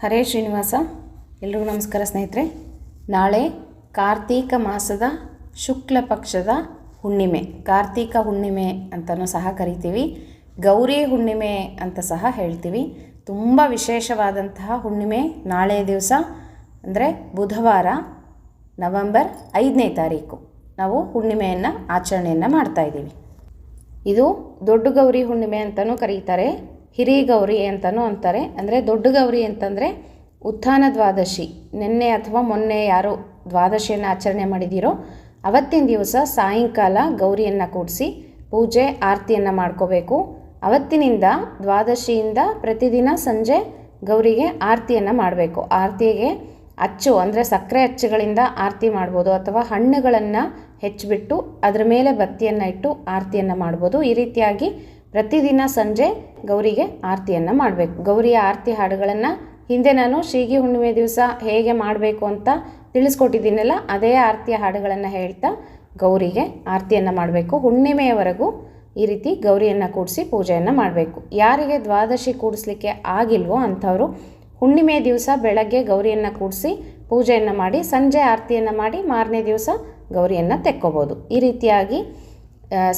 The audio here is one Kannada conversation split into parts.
ಹರೇ ಶ್ರೀನಿವಾಸ, ಎಲ್ರಿಗೂ ನಮಸ್ಕಾರ ಸ್ನೇಹಿತರೆ. ನಾಳೆ ಕಾರ್ತೀಕ ಮಾಸದ ಶುಕ್ಲ ಪಕ್ಷದ ಹುಣ್ಣಿಮೆ. ಕಾರ್ತೀಕ ಹುಣ್ಣಿಮೆ ಅಂತಲೂ ಸಹ ಕರಿತೀವಿ. ಗೌರಿ ಹುಣ್ಣಿಮೆ ಅಂತ ಸಹ ಹೇಳ್ತೀವಿ. ತುಂಬ ವಿಶೇಷವಾದಂತಹ ಹುಣ್ಣಿಮೆ ನಾಳೆ ದಿವಸ, ಅಂದರೆ ಬುಧವಾರ, ನವೆಂಬರ್ ಐದನೇ ತಾರೀಕು. ನಾವು ಹುಣ್ಣಿಮೆಯನ್ನು ಆಚರಣೆಯನ್ನು ಮಾಡ್ತಾಯಿದ್ದೀವಿ ಇದು ದೊಡ್ಡ ಗೌರಿ ಹುಣ್ಣಿಮೆ ಅಂತಲೂ ಕರೀತಾರೆ. ಹಿರಿ ಗೌರಿ ಅಂತಲೂ ಅಂತಾರೆ. ಅಂದರೆ ದೊಡ್ಡ ಗೌರಿ ಅಂತಂದರೆ ಉತ್ಥಾನ ದ್ವಾದಶಿ. ನಿನ್ನೆ ಅಥವಾ ಮೊನ್ನೆ ಯಾರು ದ್ವಾದಶಿಯನ್ನು ಆಚರಣೆ ಮಾಡಿದ್ದೀರೋ ಅವತ್ತಿನ ದಿವಸ ಸಾಯಂಕಾಲ ಗೌರಿಯನ್ನು ಕೂಡಿಸಿ ಪೂಜೆ, ಆರತಿಯನ್ನು ಮಾಡ್ಕೋಬೇಕು. ಅವತ್ತಿನಿಂದ ದ್ವಾದಶಿಯಿಂದ ಪ್ರತಿದಿನ ಸಂಜೆ ಗೌರಿಗೆ ಆರತಿಯನ್ನು ಮಾಡಬೇಕು. ಆರತಿಗೆ ಅಚ್ಚು, ಅಂದರೆ ಸಕ್ಕರೆ ಅಚ್ಚುಗಳಿಂದ ಆರತಿ ಮಾಡ್ಬೋದು ಅಥವಾ ಹಣ್ಣುಗಳನ್ನು ಹೆಚ್ಚಿಬಿಟ್ಟು ಅದರ ಮೇಲೆ ಬತ್ತಿಯನ್ನು ಇಟ್ಟು ಆರತಿಯನ್ನು ಮಾಡ್ಬೋದು. ಈ ರೀತಿಯಾಗಿ ಪ್ರತಿದಿನ ಸಂಜೆ ಗೌರಿಗೆ ಆರತಿಯನ್ನು ಮಾಡಬೇಕು. ಗೌರಿಯ ಆರತಿ ಹಾಡುಗಳನ್ನು ಹಿಂದೆ ನಾನು ಶೀಗಿ ಹುಣ್ಣಿಮೆ ದಿವಸ ಹೇಗೆ ಮಾಡಬೇಕು ಅಂತ ತಿಳಿಸ್ಕೊಟ್ಟಿದ್ದೀನಲ್ಲ, ಅದೇ ಆರತಿಯ ಹಾಡುಗಳನ್ನು ಹೇಳ್ತಾ ಗೌರಿಗೆ ಆರತಿಯನ್ನು ಮಾಡಬೇಕು. ಹುಣ್ಣಿಮೆಯವರೆಗೂ ಈ ರೀತಿ ಗೌರಿಯನ್ನು ಕೂಡಿಸಿ ಪೂಜೆಯನ್ನು ಮಾಡಬೇಕು. ಯಾರಿಗೆ ದ್ವಾದಶಿ ಕೂಡಿಸ್ಲಿಕ್ಕೆ ಆಗಿಲ್ವೋ ಅಂಥವರು, ಹುಣ್ಣಿಮೆ ದಿವಸ ಬೆಳಗ್ಗೆ ಗೌರಿಯನ್ನು ಕೂಡಿಸಿ ಪೂಜೆಯನ್ನು ಮಾಡಿ, ಸಂಜೆ ಆರತಿಯನ್ನು ಮಾಡಿ ಮಾರನೇ ದಿವಸ ಗೌರಿಯನ್ನು ತೆಕ್ಕೋಬೋದು. ಈ ರೀತಿಯಾಗಿ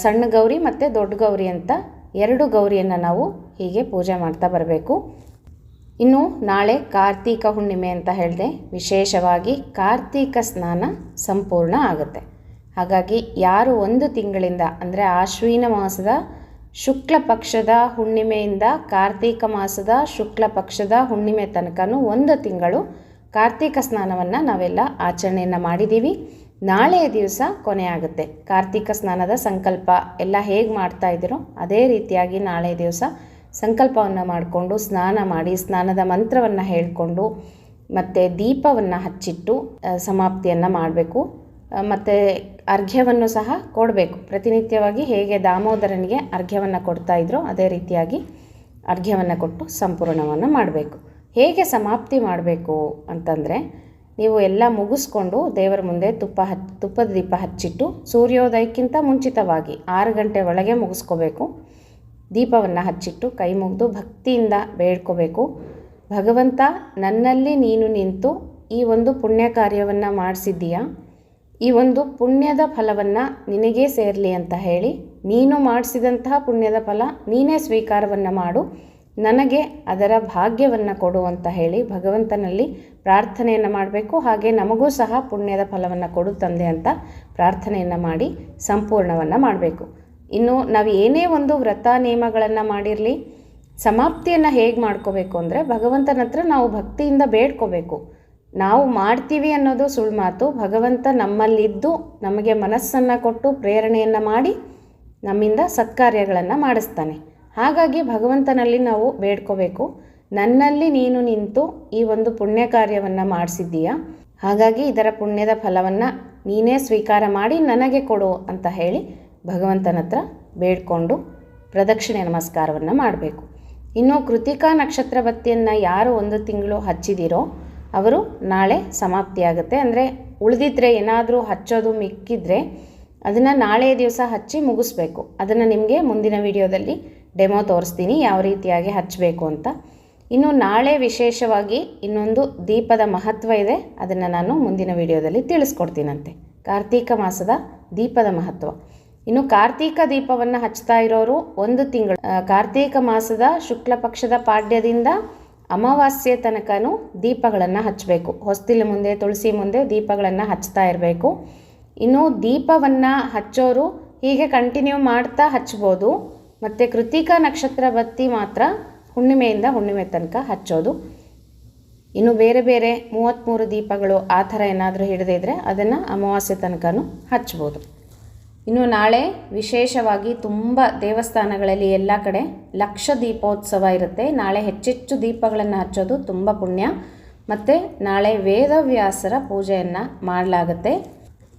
ಸಣ್ಣ ಗೌರಿ ಮತ್ತು ದೊಡ್ಡ ಗೌರಿ ಅಂತ ಎರಡು ಗೌರಿಯನ್ನು ನಾವು ಹೀಗೆ ಪೂಜೆ ಮಾಡ್ತಾ ಬರಬೇಕು. ಇನ್ನು ನಾಳೆ ಕಾರ್ತೀಕ ಹುಣ್ಣಿಮೆ ಅಂತ ಹೇಳಿದೆ, ವಿಶೇಷವಾಗಿ ಕಾರ್ತೀಕ ಸ್ನಾನ ಸಂಪೂರ್ಣ ಆಗುತ್ತೆ. ಹಾಗಾಗಿ ಯಾರು ಒಂದು ತಿಂಗಳಿಂದ, ಅಂದರೆ ಆಶ್ವಿನ ಮಾಸದ ಶುಕ್ಲ ಪಕ್ಷದ ಹುಣ್ಣಿಮೆಯಿಂದ ಕಾರ್ತೀಕ ಮಾಸದ ಶುಕ್ಲ ಪಕ್ಷದ ಹುಣ್ಣಿಮೆ ತನಕನೂ ಒಂದು ತಿಂಗಳು ಕಾರ್ತೀಕ ಸ್ನಾನವನ್ನು ನಾವೆಲ್ಲ ಆಚರಣೆಯನ್ನು ಮಾಡಿದ್ದೀವಿ ನಾಳೆಯ ದಿವಸ ಕೊನೆ ಆಗುತ್ತೆ ಕಾರ್ತೀಕ ಸ್ನಾನದ ಸಂಕಲ್ಪ. ಎಲ್ಲ ಹೇಗೆ ಮಾಡ್ತಾ ಇದ್ದೀರೋ ಅದೇ ರೀತಿಯಾಗಿ ನಾಳೆ ದಿವಸ ಸಂಕಲ್ಪವನ್ನು ಮಾಡಿಕೊಂಡು, ಸ್ನಾನ ಮಾಡಿ, ಸ್ನಾನದ ಮಂತ್ರವನ್ನು ಹೇಳಿಕೊಂಡು, ಮತ್ತು ದೀಪವನ್ನು ಹಚ್ಚಿಟ್ಟು ಸಮಾಪ್ತಿಯನ್ನು ಮಾಡಬೇಕು. ಮತ್ತು ಅರ್ಘ್ಯವನ್ನು ಸಹ ಕೊಡಬೇಕು. ಪ್ರತಿನಿತ್ಯವಾಗಿ ಹೇಗೆ ದಾಮೋದರನಿಗೆ ಅರ್ಘ್ಯವನ್ನು ಕೊಡ್ತಾ ಇದ್ರೋ ಅದೇ ರೀತಿಯಾಗಿ ಅರ್ಘ್ಯವನ್ನು ಕೊಟ್ಟು ಸಂಪೂರ್ಣವನ್ನು ಮಾಡಬೇಕು. ಹೇಗೆ ಸಮಾಪ್ತಿ ಮಾಡಬೇಕು ಅಂತಂದರೆ ನೀವು ಎಲ್ಲ ಮುಗಿಸ್ಕೊಂಡು ದೇವರ ಮುಂದೆ ತುಪ್ಪ ಹಚ್, ತುಪ್ಪದ ದೀಪ ಹಚ್ಚಿಟ್ಟು ಸೂರ್ಯೋದಯಕ್ಕಿಂತ ಮುಂಚಿತವಾಗಿ ಆರು ಗಂಟೆ ಒಳಗೆ ಮುಗಿಸ್ಕೋಬೇಕು. ದೀಪವನ್ನು ಹಚ್ಚಿಟ್ಟು ಕೈ ಮುಗಿದು ಭಕ್ತಿಯಿಂದ ಬೇಡ್ಕೋಬೇಕು. ಭಗವಂತ, ನನ್ನಲ್ಲಿ ನೀನು ನಿಂತು ಈ ಒಂದು ಪುಣ್ಯ ಕಾರ್ಯವನ್ನು ಮಾಡಿಸಿದ್ದೀಯಾ? ಈ ಒಂದು ಪುಣ್ಯದ ಫಲವನ್ನು ನಿನಗೇ ಸೇರಲಿ ಅಂತ ಹೇಳಿ ನೀನು ಮಾಡಿಸಿದಂತಹ ಪುಣ್ಯದ ಫಲ ನೀನೇ ಸ್ವೀಕಾರವನ್ನು ಮಾಡು. ನನಗೆ ಅದರ ಭಾಗ್ಯವನ್ನು ಕೊಡು ಅಂತ ಹೇಳಿ ಭಗವಂತನಲ್ಲಿ ಪ್ರಾರ್ಥನೆಯನ್ನು ಮಾಡಬೇಕು. ಹಾಗೆ ನಮಗೂ ಸಹ ಪುಣ್ಯದ ಫಲವನ್ನು ಕೊಡು ತಂದೆ ಅಂತ ಪ್ರಾರ್ಥನೆಯನ್ನು ಮಾಡಿ ಸಂಪೂರ್ಣವನ್ನು ಮಾಡಬೇಕು. ಇನ್ನು ನಾವು ಏನೇ ಒಂದು ವ್ರತ ನಿಯಮಗಳನ್ನು ಮಾಡಿರಲಿ, ಸಮಾಪ್ತಿಯನ್ನು ಹೇಗೆ ಮಾಡ್ಕೋಬೇಕು ಅಂದರೆ ಭಗವಂತನ ಹತ್ರ ನಾವು ಭಕ್ತಿಯಿಂದ ಬೇಡ್ಕೋಬೇಕು. ನಾವು ಮಾಡ್ತೀವಿ ಅನ್ನೋದು ಸುಳ್ಳು ಮಾತು. ಭಗವಂತ ನಮ್ಮಲ್ಲಿದ್ದು ನಮಗೆ ಮನಸ್ಸನ್ನು ಕೊಟ್ಟು ಪ್ರೇರಣೆಯನ್ನು ಮಾಡಿ ನಮ್ಮಿಂದ ಸತ್ಕಾರ್ಯಗಳನ್ನು ಮಾಡಿಸ್ತಾನೆ. ಹಾಗಾಗಿ ಭಗವಂತನಲ್ಲಿ ನಾವು ಬೇಡ್ಕೋಬೇಕು. ನನ್ನಲ್ಲಿ ನೀನು ನಿಂತು ಈ ಒಂದು ಪುಣ್ಯ ಕಾರ್ಯವನ್ನು ಮಾಡಿಸಿದ್ದೀಯಾ? ಹಾಗಾಗಿ ಇದರ ಪುಣ್ಯದ ಫಲವನ್ನು ನೀನೇ ಸ್ವೀಕಾರ ಮಾಡಿ ನನಗೆ ಕೊಡು ಅಂತ ಹೇಳಿ ಭಗವಂತನ ಹತ್ರ ಬೇಡ್ಕೊಂಡು ಪ್ರದಕ್ಷಿಣೆ ನಮಸ್ಕಾರವನ್ನು ಮಾಡಬೇಕು. ಇನ್ನು ಕೃತಿಕಾ ನಕ್ಷತ್ರ ಬತ್ತಿಯನ್ನು ಯಾರು ಒಂದು ತಿಂಗಳು ಹಚ್ಚಿದಿರೋ ಅವರು ನಾಳೆ ಸಮಾಪ್ತಿಯಾಗುತ್ತೆ ಅಂದರೆ ಉಳಿದಿದ್ರೆ ಏನಾದರೂ ಹಚ್ಚೋದು ಮಿಕ್ಕಿದ್ರೆ ಅದನ್ನು ನಾಳೆ ದಿವಸ ಹಚ್ಚಿ ಮುಗಿಸ್ಬೇಕು. ಅದನ್ನು ನಿಮಗೆ ಮುಂದಿನ ವಿಡಿಯೋದಲ್ಲಿ ಡೆಮೋ ತೋರಿಸ್ತೀನಿ, ಯಾವ ರೀತಿಯಾಗಿ ಹಚ್ಚಬೇಕು ಅಂತ. ಇನ್ನು ನಾಳೆ ವಿಶೇಷವಾಗಿ ಇನ್ನೊಂದು ದೀಪದ ಮಹತ್ವ ಇದೆ, ಅದನ್ನು ನಾನು ಮುಂದಿನ ವಿಡಿಯೋದಲ್ಲಿ ತಿಳಿಸ್ಕೊಡ್ತೀನಂತೆ. ಕಾರ್ತೀಕ ಮಾಸದ ದೀಪದ ಮಹತ್ವ. ಇನ್ನು ಕಾರ್ತೀಕ ದೀಪವನ್ನು ಹಚ್ತಾ ಇರೋರು ಒಂದು ತಿಂಗಳು ಕಾರ್ತೀಕ ಮಾಸದ ಶುಕ್ಲ ಪಕ್ಷದ ಪಾಡ್ಯದಿಂದ ಅಮಾವಾಸ್ಯೆ ತನಕನೂ ದೀಪಗಳನ್ನು ಹಚ್ಚಬೇಕು ಹೊಸ್ತಿಲ ಮುಂದೆ, ತುಳಸಿ ಮುಂದೆ ದೀಪಗಳನ್ನು ಹಚ್ತಾ ಇರಬೇಕು. ಇನ್ನು ದೀಪವನ್ನು ಹಚ್ಚೋರು ಹೀಗೆ ಕಂಟಿನ್ಯೂ ಮಾಡ್ತಾ ಹಚ್ಬೋದು. ಮತ್ತು ಕೃತಿಕಾ ನಕ್ಷತ್ರ ಬತ್ತಿ ಮಾತ್ರ ಹುಣ್ಣಿಮೆಯಿಂದ ಹುಣ್ಣಿಮೆ ತನಕ ಹಚ್ಚೋದು. ಇನ್ನು ಬೇರೆ ಬೇರೆ ಮೂವತ್ತ್ಮೂರು ದೀಪಗಳು ಆ ಥರ ಏನಾದರೂ ಹಿಡಿದಿದ್ರೆ ಅದನ್ನು ಅಮಾವಾಸ್ಯೆ ತನಕನೂ ಹಚ್ಬೋದು. ಇನ್ನು ನಾಳೆ ವಿಶೇಷವಾಗಿ ತುಂಬ ದೇವಸ್ಥಾನಗಳಲ್ಲಿ ಎಲ್ಲ ಕಡೆ ಲಕ್ಷ ದೀಪೋತ್ಸವ ಇರುತ್ತೆ. ನಾಳೆ ಹೆಚ್ಚೆಚ್ಚು ದೀಪಗಳನ್ನು ಹಚ್ಚೋದು ತುಂಬ ಪುಣ್ಯ. ಮತ್ತು ನಾಳೆ ವೇದವ್ಯಾಸರ ಪೂಜೆಯನ್ನು ಮಾಡಲಾಗುತ್ತೆ.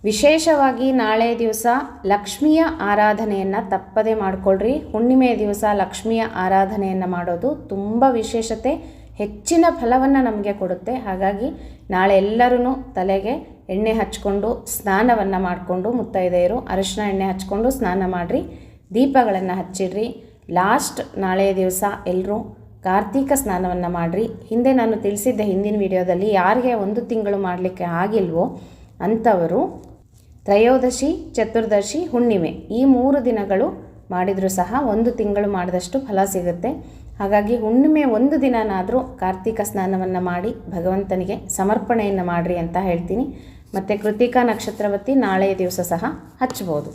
ವಿಶೇಷವಾಗಿ ನಾಳೆ ದಿವಸ ಲಕ್ಷ್ಮಿಯ ಆರಾಧನೆಯನ್ನು ತಪ್ಪದೆ ಮಾಡಿಕೊಳ್ಳ್ರಿ ಹುಣ್ಣಿಮೆ ದಿವಸ ಲಕ್ಷ್ಮಿಯ ಆರಾಧನೆಯನ್ನು ಮಾಡೋದು ತುಂಬ ವಿಶೇಷತೆ. ಹೆಚ್ಚಿನ ಫಲವನ್ನು ನಮಗೆ ಕೊಡುತ್ತೆ. ಹಾಗಾಗಿ ನಾಳೆ ಎಲ್ಲರೂ ತಲೆಗೆ ಎಣ್ಣೆ ಹಚ್ಕೊಂಡು ಸ್ನಾನವನ್ನು ಮಾಡಿಕೊಂಡು ಮುತ್ತೈದೆಯರು ಅರಿಶಿನ ಎಣ್ಣೆ ಹಚ್ಕೊಂಡು ಸ್ನಾನ ಮಾಡಿರಿ. ದೀಪಗಳನ್ನು ಹಚ್ಚಿಡ್ರಿ. ಲಾಸ್ಟ್ ನಾಳೆ ದಿವಸ ಎಲ್ಲರೂ ಕಾರ್ತೀಕ ಸ್ನಾನವನ್ನು ಮಾಡಿರಿ. ಹಿಂದೆ ನಾನು ತಿಳಿಸಿದ್ದೆ ಹಿಂದಿನ ವಿಡಿಯೋದಲ್ಲಿ ಯಾರಿಗೆ ಒಂದು ತಿಂಗಳು ಮಾಡಲಿಕ್ಕೆ ಆಗಿಲ್ವೋ ಅಂಥವರು ತ್ರಯೋದಶಿ, ಚತುರ್ದಶಿ, ಹುಣ್ಣಿಮೆ ಈ ಮೂರು ದಿನಗಳು ಮಾಡಿದರೂ ಸಹ ಒಂದು ತಿಂಗಳು ಮಾಡಿದಷ್ಟು ಫಲ ಸಿಗುತ್ತೆ. ಹಾಗಾಗಿ ಹುಣ್ಣಿಮೆ ಒಂದು ದಿನನಾದರೂ ಕಾರ್ತಿಕ ಸ್ನಾನವನ್ನು ಮಾಡಿ ಭಗವಂತನಿಗೆ ಸಮರ್ಪಣೆಯನ್ನು ಮಾಡಿರಿ ಅಂತ ಹೇಳ್ತೀನಿ. ಮತ್ತು ಕೃತಿಕಾ ನಕ್ಷತ್ರವತಿ ನಾಳೆಯ ದಿವಸ ಸಹ ಹಚ್ಬೋದು.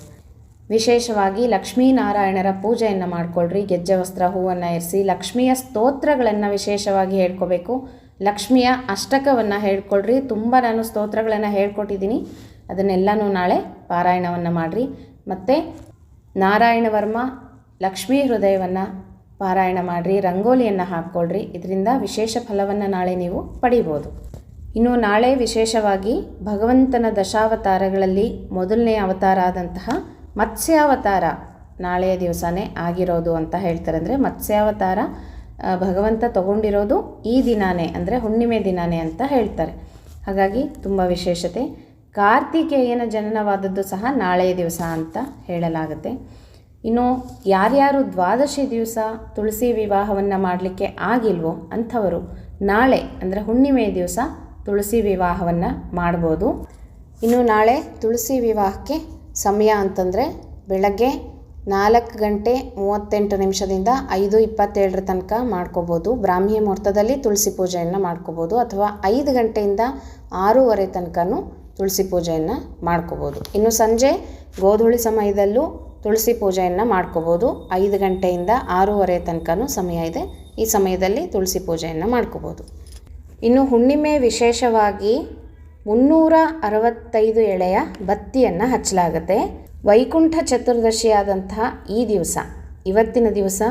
ವಿಶೇಷವಾಗಿ ಲಕ್ಷ್ಮೀನಾರಾಯಣರ ಪೂಜೆಯನ್ನು ಮಾಡಿಕೊಳ್ಳ್ರಿ ಗೆಜ್ಜೆ, ವಸ್ತ್ರ, ಹೂವನ್ನು ಇರಿಸಿ ಲಕ್ಷ್ಮಿಯ ಸ್ತೋತ್ರಗಳನ್ನು ವಿಶೇಷವಾಗಿ ಹೇಳ್ಕೋಬೇಕು. ಲಕ್ಷ್ಮಿಯ ಅಷ್ಟಕವನ್ನು ಹೇಳ್ಕೊಳ್ರಿ. ತುಂಬ ನಾನು ಸ್ತೋತ್ರಗಳನ್ನು ಹೇಳ್ಕೊಟ್ಟಿದ್ದೀನಿ. ಅದನ್ನೆಲ್ಲನೂ ನಾಳೆ ಪಾರಾಯಣವನ್ನು ಮಾಡಿರಿ. ಮತ್ತು ನಾರಾಯಣ ವರ್ಮ ಲಕ್ಷ್ಮೀ ಹೃದಯವನ್ನು ಪಾರಾಯಣ ಮಾಡಿರಿ, ರಂಗೋಲಿಯನ್ನು ಹಾಕ್ಕೊಳ್ರಿ. ಇದರಿಂದ ವಿಶೇಷ ಫಲವನ್ನು ನಾಳೆ ನೀವು ಪಡಿಬೋದು. ಇನ್ನು ನಾಳೆ ವಿಶೇಷವಾಗಿ ಭಗವಂತನ ದಶಾವತಾರಗಳಲ್ಲಿ ಮೊದಲನೇ ಅವತಾರ ಆದಂತಹ ಮತ್ಸ್ಯಾವತಾರ ನಾಳೆಯ ದಿವಸನೇ ಆಗಿರೋದು ಅಂತ ಹೇಳ್ತಾರೆ. ಅಂದರೆ ಮತ್ಸ್ಯಾವತಾರ ಭಗವಂತ ತಗೊಂಡಿರೋದು ಈ ದಿನಾನೇ, ಅಂದರೆ ಹುಣ್ಣಿಮೆ ದಿನಾನೇ ಅಂತ ಹೇಳ್ತಾರೆ. ಹಾಗಾಗಿ ತುಂಬ ವಿಶೇಷತೆ. ಕಾರ್ತಿಕೇಯನ ಜನನವಾದದ್ದು ಸಹ ನಾಳೆಯ ದಿವಸ ಅಂತ ಹೇಳಲಾಗುತ್ತೆ. ಇನ್ನು ಯಾರ್ಯಾರು ದ್ವಾದಶಿ ದಿವಸ ತುಳಸಿ ವಿವಾಹವನ್ನು ಮಾಡಲಿಕ್ಕೆ ಆಗಿಲ್ವೋ ಅಂಥವರು ನಾಳೆ ಅಂದರೆ ಹುಣ್ಣಿಮೆ ದಿವಸ ತುಳಸಿ ವಿವಾಹವನ್ನು ಮಾಡ್ಬೋದು. ಇನ್ನು ನಾಳೆ ತುಳಸಿ ವಿವಾಹಕ್ಕೆ ಸಮಯ ಅಂತಂದರೆ ಬೆಳಗ್ಗೆ ನಾಲ್ಕು ಗಂಟೆ ಮೂವತ್ತೆಂಟು ನಿಮಿಷದಿಂದ ಐದು ಇಪ್ಪತ್ತೇಳರ ತನಕ ಮಾಡ್ಕೋಬೋದು. ಬ್ರಾಹ್ಮಿ ಮುಹೂರ್ತದಲ್ಲಿ ತುಳಸಿ ಪೂಜೆಯನ್ನು ಮಾಡ್ಕೋಬೋದು. ಅಥವಾ ಐದು ಗಂಟೆಯಿಂದ ಆರೂವರೆ ತನಕನೂ ತುಳಸಿ ಪೂಜೆಯನ್ನು ಮಾಡ್ಕೋಬೋದು. ಇನ್ನು ಸಂಜೆ ಗೋಧೂಳಿ ಸಮಯದಲ್ಲೂ ತುಳಸಿ ಪೂಜೆಯನ್ನು ಮಾಡ್ಕೋಬೋದು. ಐದು ಗಂಟೆಯಿಂದ ಆರೂವರೆ ತನಕನೂ ಸಮಯ ಇದೆ. ಈ ಸಮಯದಲ್ಲಿ ತುಳಸಿ ಪೂಜೆಯನ್ನು ಮಾಡ್ಕೋಬೋದು. ಇನ್ನು ಹುಣ್ಣಿಮೆ ವಿಶೇಷವಾಗಿ ಮುನ್ನೂರ ಅರವತ್ತೈದು ಎಳೆಯ ಬತ್ತಿಯನ್ನು ಹಚ್ಚಲಾಗುತ್ತೆ. ವೈಕುಂಠ ಚತುರ್ದಶಿಯಾದಂತಹ ಈ ದಿವಸ, ಇವತ್ತಿನ ದಿವಸ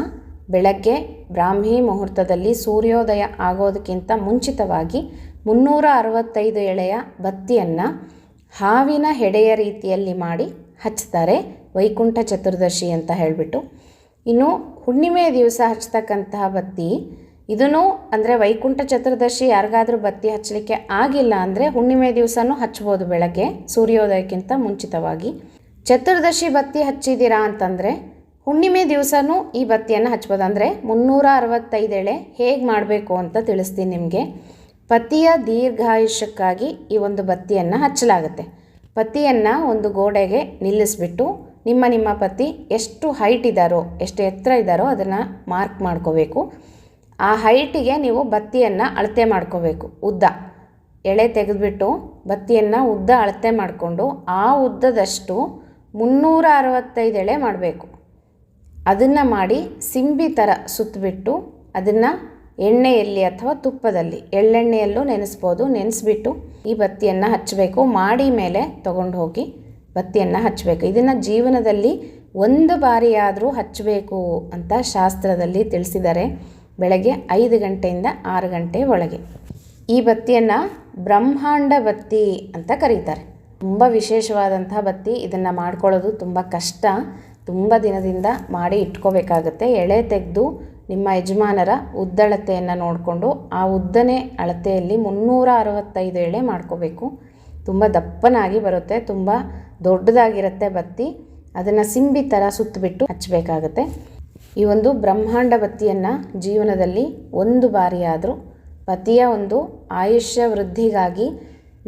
ಬೆಳಗ್ಗೆ ಬ್ರಾಹ್ಮಿ ಮುಹೂರ್ತದಲ್ಲಿ ಸೂರ್ಯೋದಯ ಆಗೋದಕ್ಕಿಂತ ಮುಂಚಿತವಾಗಿ ಮುನ್ನೂರ ಅರವತ್ತೈದು ಎಳೆಯ ಬತ್ತಿಯನ್ನು ಹಾವಿನ ಹೆಡೆಯ ರೀತಿಯಲ್ಲಿ ಮಾಡಿ ಹಚ್ತಾರೆ ವೈಕುಂಠ ಚತುರ್ದಶಿ ಅಂತ ಹೇಳಿಬಿಟ್ಟು. ಇನ್ನು ಹುಣ್ಣಿಮೆ ದಿವಸ ಹಚ್ತಕ್ಕಂತಹ ಬತ್ತಿ, ಇದನ್ನು ಅಂದರೆ ವೈಕುಂಠ ಚತುರ್ದಶಿ ಯಾರಿಗಾದರೂ ಬತ್ತಿ ಹಚ್ಚಲಿಕ್ಕೆ ಆಗಿಲ್ಲ ಅಂದರೆ ಹುಣ್ಣಿಮೆ ದಿವಸನೂ ಹಚ್ಬೋದು ಬೆಳಗ್ಗೆ, ಸೂರ್ಯೋದಯಕ್ಕಿಂತ ಮುಂಚಿತವಾಗಿ. ಚತುರ್ದಶಿ ಬತ್ತಿ ಹಚ್ಚಿದ್ದೀರಾ ಅಂತಂದರೆ ಹುಣ್ಣಿಮೆ ದಿವಸನೂ ಈ ಬತ್ತಿಯನ್ನು ಹಚ್ಬೋದು. ಅಂದರೆ ಮುನ್ನೂರ ಅರವತ್ತೈದು ಎಳೆ ಹೇಗೆ ಮಾಡಬೇಕು ಅಂತ ತಿಳಿಸ್ತೀನಿ ನಿಮಗೆ. ಪತಿಯ ದೀರ್ಘಾಯುಷ್ಯಕ್ಕಾಗಿ ಈ ಒಂದು ಬತ್ತಿಯನ್ನು ಹಚ್ಚಲಾಗುತ್ತೆ. ಪತಿಯನ್ನು ಒಂದು ಗೋಡೆಗೆ ನಿಲ್ಲಿಸ್ಬಿಟ್ಟು ನಿಮ್ಮ ನಿಮ್ಮ ಪತಿ ಎಷ್ಟು ಹೈಟ್ ಇದ್ದಾರೋ ಎಷ್ಟು ಎತ್ತರ ಇದ್ದಾರೋ ಅದನ್ನು ಮಾರ್ಕ್ ಮಾಡ್ಕೋಬೇಕು. ಆ ಹೈಟಿಗೆ ನೀವು ಬತ್ತಿಯನ್ನು ಅಳತೆ ಮಾಡ್ಕೋಬೇಕು, ಉದ್ದ. ಎಳೆ ತೆಗೆದುಬಿಟ್ಟು ಬತ್ತಿಯನ್ನು ಉದ್ದ ಅಳತೆ ಮಾಡಿಕೊಂಡು ಆ ಉದ್ದದಷ್ಟು ಮುನ್ನೂರ ಅರವತ್ತೈದು ಎಳೆ ಮಾಡಬೇಕು. ಅದನ್ನು ಮಾಡಿ ಸಿಂಬಿ ಥರ ಸುತ್ತಬಿಟ್ಟು ಅದನ್ನು ಎಣ್ಣೆಯಲ್ಲಿ ಅಥವಾ ತುಪ್ಪದಲ್ಲಿ, ಎಳ್ಳೆಣ್ಣೆಯಲ್ಲೂ ನೆನೆಸ್ಬೋದು. ನೆನೆಸ್ಬಿಟ್ಟು ಈ ಬತ್ತಿಯನ್ನು ಹಚ್ಚಬೇಕು. ಮಾಡಿ ಮೇಲೆ ತಗೊಂಡು ಹೋಗಿ ಬತ್ತಿಯನ್ನು ಹಚ್ಚಬೇಕು. ಇದನ್ನು ಜೀವನದಲ್ಲಿ ಒಂದು ಬಾರಿಯಾದರೂ ಹಚ್ಚಬೇಕು ಅಂತ ಶಾಸ್ತ್ರದಲ್ಲಿ ತಿಳಿಸಿದ್ದಾರೆ. ಬೆಳಗ್ಗೆ ಐದು ಗಂಟೆಯಿಂದ ಆರು ಗಂಟೆ ಒಳಗೆ. ಈ ಬತ್ತಿಯನ್ನು ಬ್ರಹ್ಮಾಂಡ ಬತ್ತಿ ಅಂತ ಕರೀತಾರೆ. ತುಂಬ ವಿಶೇಷವಾದಂಥ ಬತ್ತಿ. ಇದನ್ನು ಮಾಡ್ಕೊಳ್ಳೋದು ತುಂಬ ಕಷ್ಟ. ತುಂಬ ದಿನದಿಂದ ಮಾಡಿ ಇಟ್ಕೋಬೇಕಾಗತ್ತೆ. ಎಳೆ ತೆಗೆದು ನಿಮ್ಮ ಯಜಮಾನರ ಉದ್ದಳತೆಯನ್ನು ನೋಡಿಕೊಂಡು ಆ ಉದ್ದನೇ ಅಳತೆಯಲ್ಲಿ ಮುನ್ನೂರ ಅರವತ್ತೈದು ಎಳೆ ಮಾಡ್ಕೋಬೇಕು. ತುಂಬ ದಪ್ಪನಾಗಿ ಬರುತ್ತೆ, ತುಂಬ ದೊಡ್ಡದಾಗಿರುತ್ತೆ ಬತ್ತಿ. ಅದನ್ನು ಸಿಂಬಿ ಥರ ಸುತ್ತಬಿಟ್ಟು ಹಚ್ಚಬೇಕಾಗತ್ತೆ. ಈ ಒಂದು ಬ್ರಹ್ಮಾಂಡ ಬತ್ತಿಯನ್ನು ಜೀವನದಲ್ಲಿ ಒಂದು ಬಾರಿಯಾದರೂ, ಪತಿಯ ಒಂದು ಆಯುಷ್ಯ ವೃದ್ಧಿಗಾಗಿ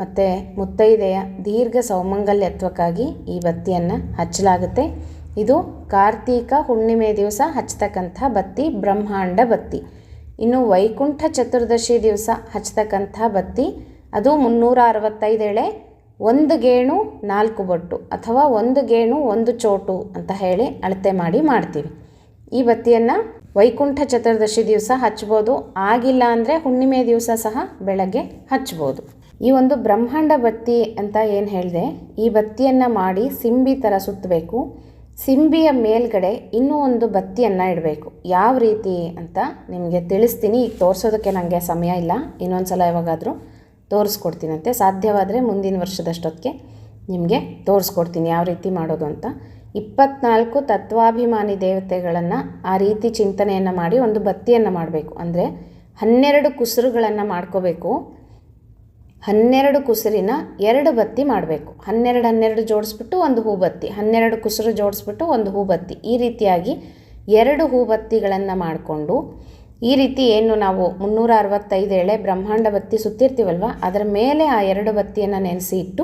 ಮತ್ತು ಮುತ್ತೈದೆಯ ದೀರ್ಘ ಸೌಮಂಗಲ್ಯತ್ವಕ್ಕಾಗಿ ಈ ಬತ್ತಿಯನ್ನು ಹಚ್ಚಲಾಗುತ್ತೆ. ಇದು ಕಾರ್ತೀಕ ಹುಣ್ಣಿಮೆ ದಿವಸ ಹಚ್ತಕ್ಕಂಥ ಬತ್ತಿ, ಬ್ರಹ್ಮಾಂಡ ಬತ್ತಿ. ಇನ್ನು ವೈಕುಂಠ ಚತುರ್ದಶಿ ದಿವಸ ಹಚ್ತಕ್ಕಂಥ ಬತ್ತಿ, ಅದು ಮುನ್ನೂರ ಅರವತ್ತೈದು ಎಳೆ ಒಂದು ಗೇಣು ನಾಲ್ಕು ಬೊಟ್ಟು ಅಥವಾ ಒಂದು ಗೇಣು ಒಂದು ಚೋಟು ಅಂತ ಹೇಳಿ ಅಳತೆ ಮಾಡಿ ಮಾಡ್ತೀವಿ. ಈ ಬತ್ತಿಯನ್ನು ವೈಕುಂಠ ಚತುರ್ದಶಿ ದಿವಸ ಹಚ್ಬೋದು. ಆಗಿಲ್ಲ ಅಂದರೆ ಹುಣ್ಣಿಮೆ ದಿವಸ ಸಹ ಬೆಳಗ್ಗೆ ಹಚ್ಬೋದು. ಈ ಒಂದು ಬ್ರಹ್ಮಾಂಡ ಬತ್ತಿ ಅಂತ ಏನು ಹೇಳಿದೆ, ಈ ಬತ್ತಿಯನ್ನು ಮಾಡಿ ಸಿಂಬಿ ಥರ ಸುತ್ತಬೇಕು ಸಿಂಬಿಯ ಮೇಲ್ಗಡೆ ಇನ್ನೂ ಒಂದು ಬತ್ತಿಯನ್ನು ಇಡಬೇಕು. ಯಾವ ರೀತಿ ಅಂತ ನಿಮಗೆ ತಿಳಿಸ್ತೀನಿ. ಈಗ ತೋರಿಸೋದಕ್ಕೆ ನನಗೆ ಸಮಯ ಇಲ್ಲ. ಇನ್ನೊಂದು ಸಲ ಯಾವಾಗಾದರೂ ತೋರಿಸ್ಕೊಡ್ತೀನಂತೆ. ಸಾಧ್ಯವಾದರೆ ಮುಂದಿನ ವರ್ಷದಷ್ಟೊತ್ತಿಗೆ ನಿಮಗೆ ತೋರಿಸ್ಕೊಡ್ತೀನಿ ಯಾವ ರೀತಿ ಮಾಡೋದು ಅಂತ. ಇಪ್ಪತ್ನಾಲ್ಕು ತತ್ವಾಭಿಮಾನಿ ದೇವತೆಗಳನ್ನು ಆ ರೀತಿ ಚಿಂತನೆಯನ್ನು ಮಾಡಿ ಒಂದು ಬತ್ತಿಯನ್ನು ಮಾಡಬೇಕು. ಅಂದರೆ ಹನ್ನೆರಡು ಕುಸುರುಗಳನ್ನು ಮಾಡ್ಕೋಬೇಕು. ಹನ್ನೆರಡು ಕುಸುರಿನ ಎರಡು ಬತ್ತಿ ಮಾಡಬೇಕು. ಹನ್ನೆರಡು ಹನ್ನೆರಡು ಜೋಡಿಸ್ಬಿಟ್ಟು ಒಂದು ಹೂಬತ್ತಿ. ಹನ್ನೆರಡು ಕುಸುರು ಜೋಡಿಸ್ಬಿಟ್ಟು ಒಂದು ಹೂಬತ್ತಿ. ಈ ರೀತಿಯಾಗಿ ಎರಡು ಹೂಬತ್ತಿಗಳನ್ನು ಮಾಡಿಕೊಂಡು ಈ ರೀತಿ ಏನು ನಾವು ಮುನ್ನೂರ ಅರವತ್ತೈದು ಎಳೆ ಬ್ರಹ್ಮಾಂಡ ಬತ್ತಿ ಸುತ್ತಿರ್ತೀವಲ್ವ, ಅದರ ಮೇಲೆ ಆ ಎರಡು ಬತ್ತಿಯನ್ನು ನೆನೆಸಿ ಇಟ್ಟು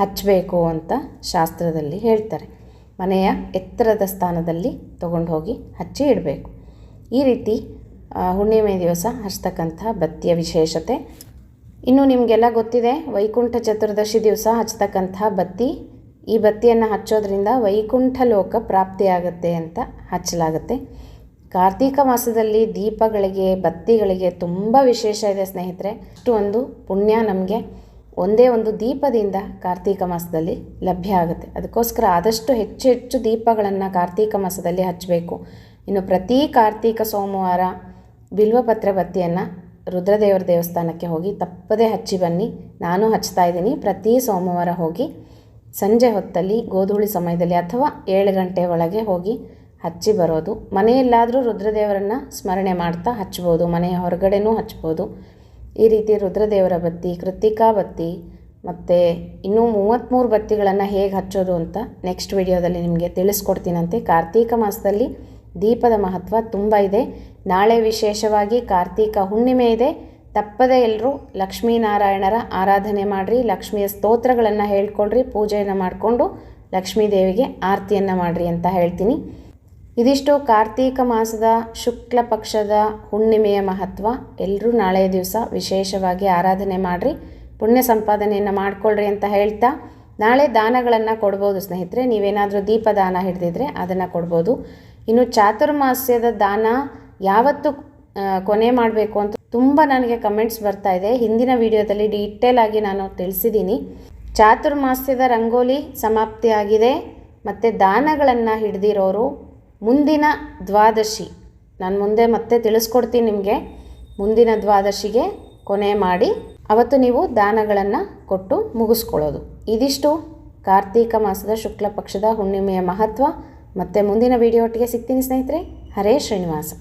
ಹಚ್ಚಬೇಕು ಅಂತ ಶಾಸ್ತ್ರದಲ್ಲಿ ಹೇಳ್ತಾರೆ. ಮನೆಯ ಎತ್ತರದ ಸ್ಥಾನದಲ್ಲಿ ತಗೊಂಡು ಹೋಗಿ ಹಚ್ಚಿ ಇಡಬೇಕು. ಈ ರೀತಿ ಹುಣ್ಣಿಮೆ ದಿವಸ ಹಚ್ತಕ್ಕಂಥ ಬತ್ತಿಯ ವಿಶೇಷತೆ ಇನ್ನು ನಿಮಗೆಲ್ಲ ಗೊತ್ತಿದೆ, ವೈಕುಂಠ ಚತುರ್ದಶಿ ದಿವಸ ಹಚ್ತಕ್ಕಂಥ ಬತ್ತಿ. ಈ ಬತ್ತಿಯನ್ನು ಹಚ್ಚೋದ್ರಿಂದ ವೈಕುಂಠ ಲೋಕ ಪ್ರಾಪ್ತಿಯಾಗುತ್ತೆ ಅಂತ ಹಚ್ಚಲಾಗುತ್ತೆ. ಕಾರ್ತೀಕ ಮಾಸದಲ್ಲಿ ದೀಪಗಳಿಗೆ, ಬತ್ತಿಗಳಿಗೆ ತುಂಬ ವಿಶೇಷ ಇದೆ ಸ್ನೇಹಿತರೆ. ಅಷ್ಟು ಒಂದು ಪುಣ್ಯ ನಮಗೆ ಒಂದೇ ಒಂದು ದೀಪದಿಂದ ಕಾರ್ತೀಕ ಮಾಸದಲ್ಲಿ ಲಭ್ಯ ಆಗುತ್ತೆ. ಅದಕ್ಕೋಸ್ಕರ ಆದಷ್ಟು ಹೆಚ್ಚು ಹೆಚ್ಚು ದೀಪಗಳನ್ನು ಕಾರ್ತೀಕ ಮಾಸದಲ್ಲಿ ಹಚ್ಚಬೇಕು. ಇನ್ನು ಪ್ರತಿ ಕಾರ್ತೀಕ ಸೋಮವಾರ ಬಿಲ್ವಪತ್ರ ಬತ್ತಿಯನ್ನು ರುದ್ರದೇವರ ದೇವಸ್ಥಾನಕ್ಕೆ ಹೋಗಿ ತಪ್ಪದೇ ಹಚ್ಚಿ ಬನ್ನಿ. ನಾನು ಹಚ್ತಾ ಇದ್ದೀನಿ. ಪ್ರತಿ ಸೋಮವಾರ ಹೋಗಿ ಸಂಜೆ ಹೊತ್ತಲ್ಲಿ ಗೋಧೂಳಿ ಸಮಯದಲ್ಲಿ ಅಥವಾ ಏಳು ಗಂಟೆ ಒಳಗೆ ಹೋಗಿ ಹಚ್ಚಿ ಬರೋದು. ಮನೆಯಲ್ಲಾದರೂ ರುದ್ರದೇವರನ್ನು ಸ್ಮರಣೆ ಮಾಡ್ತಾ ಹಚ್ಬೋದು. ಮನೆಯ ಹೊರಗಡೆನೂ ಹಚ್ಬೋದು. ಈ ರೀತಿ ರುದ್ರದೇವರ ಬತ್ತಿ ಕೃತಿಕಾ ಬತ್ತಿ ಮತ್ತು ಇನ್ನೂ ಮೂವತ್ತ್ಮೂರು ಬತ್ತಿಗಳನ್ನು ಹೇಗೆ ಹಚ್ಚೋದು ಅಂತ ನೆಕ್ಸ್ಟ್ ವಿಡಿಯೋದಲ್ಲಿ ನಿಮಗೆ ತಿಳಿಸ್ಕೊಡ್ತೀನಂತೆ. ಕಾರ್ತೀಕ ಮಾಸದಲ್ಲಿ ದೀಪದ ಮಹತ್ವ ತುಂಬ ಇದೆ. ನಾಳೆ ವಿಶೇಷವಾಗಿ ಕಾರ್ತೀಕ ಹುಣ್ಣಿಮೆ ಇದೆ. ತಪ್ಪದೆ ಎಲ್ಲರೂ ಲಕ್ಷ್ಮೀನಾರಾಯಣರ ಆರಾಧನೆ ಮಾಡಿರಿ, ಲಕ್ಷ್ಮಿಯ ಸ್ತೋತ್ರಗಳನ್ನು ಹೇಳ್ಕೊಳ್ರಿ ಪೂಜೆಯನ್ನು ಮಾಡಿಕೊಂಡು ಲಕ್ಷ್ಮೀ ದೇವಿಗೆ ಆರತಿಯನ್ನು ಮಾಡಿರಿ ಅಂತ ಹೇಳ್ತೀನಿ. ಇದಿಷ್ಟು ಕಾರ್ತೀಕ ಮಾಸದ ಶುಕ್ಲ ಪಕ್ಷದ ಹುಣ್ಣಿಮೆಯ ಮಹತ್ವ. ಎಲ್ಲರೂ ನಾಳೆ ದಿವಸ ವಿಶೇಷವಾಗಿ ಆರಾಧನೆ ಮಾಡಿರಿ, ಪುಣ್ಯ ಸಂಪಾದನೆಯನ್ನು ಮಾಡಿಕೊಳ್ಳ್ರಿ ಅಂತ ಹೇಳ್ತಾ, ನಾಳೆ ದಾನಗಳನ್ನು ಕೊಡ್ಬೋದು ಸ್ನೇಹಿತರೆ. ನೀವೇನಾದರೂ ದೀಪದಾನ ಹಿಡಿದಿದ್ರೆ ಅದನ್ನು ಕೊಡ್ಬೋದು. ಇನ್ನು ಚಾತುರ್ಮಾಸ್ಯದ ದಾನ ಯಾವತ್ತು ಕೊನೆ ಮಾಡಬೇಕು ಅಂತ ತುಂಬ ನನಗೆ ಕಮೆಂಟ್ಸ್ ಬರ್ತಾ ಇದೆ. ಹಿಂದಿನ ವಿಡಿಯೋದಲ್ಲಿ ಡೀಟೇಲ್ ಆಗಿ ನಾನು ತಿಳಿಸಿದ್ದೀನಿ. ಚಾತುರ್ಮಾಸ್ಯದ ರಂಗೋಲಿ ಸಮಾಪ್ತಿಯಾಗಿದೆ ಮತ್ತು ದಾನಗಳನ್ನು ಹಿಡ್ದಿರೋರು ಮುಂದಿನ ದ್ವಾದಶಿ. ನಾನು ಮುಂದೆ ಮತ್ತೆ ತಿಳಿಸ್ಕೊಡ್ತೀನಿ ನಿಮಗೆ. ಮುಂದಿನ ದ್ವಾದಶಿಗೆ ಕೊನೆ ಮಾಡಿ. ಅವತ್ತು ನೀವು ದಾನಗಳನ್ನು ಕೊಟ್ಟು ಮುಗಿಸ್ಕೊಳ್ಳೋದು. ಇದಿಷ್ಟು. ಕಾರ್ತೀಕ ಮಾಸದ ಶುಕ್ಲ ಪಕ್ಷದ ಹುಣ್ಣಿಮೆಯ ಮಹತ್ವ. ಮತ್ತು ಮುಂದಿನ ವಿಡಿಯೋ ಒಟ್ಟಿಗೆ ಸಿಗ್ತೀನಿ ಸ್ನೇಹಿತರೆ. ಹರೇ ಶ್ರೀನಿವಾಸ.